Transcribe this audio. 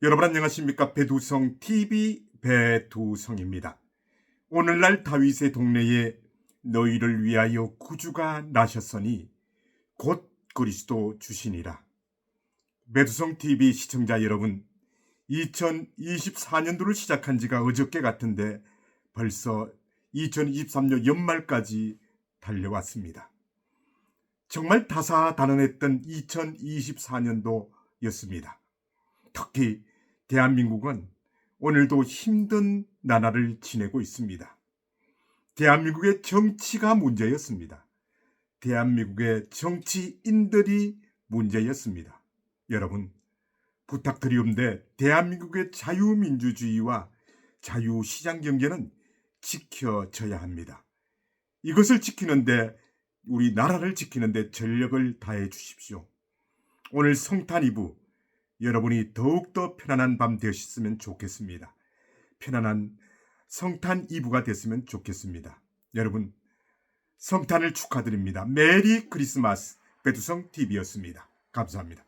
여러분 안녕하십니까 배두성 TV 배두성입니다. 오늘날 다윗의 동네에 너희를 위하여 구주가 나셨으니 곧 그리스도 주시니라. 배두성 TV 시청자 여러분, 2024년도를 시작한 지가 어저께 같은데 벌써 2023년 연말까지 달려왔습니다. 정말 다사다난했던 2024년도였습니다. 특히 대한민국은 오늘도 힘든 나날을 지내고 있습니다. 대한민국의 정치가 문제였습니다. 대한민국의 정치인들이 문제였습니다. 여러분, 부탁드리운데 대한민국의 자유민주주의와 자유시장 경제는 지켜져야 합니다. 이것을 지키는데 우리 나라를 지키는데 전력을 다해 주십시오. 오늘 성탄 이브 여러분이 더욱더 편안한 밤 되셨으면 좋겠습니다. 편안한 성탄 이브가 됐으면 좋겠습니다. 여러분 성탄을 축하드립니다. 메리 크리스마스 배두성 TV였습니다. 감사합니다.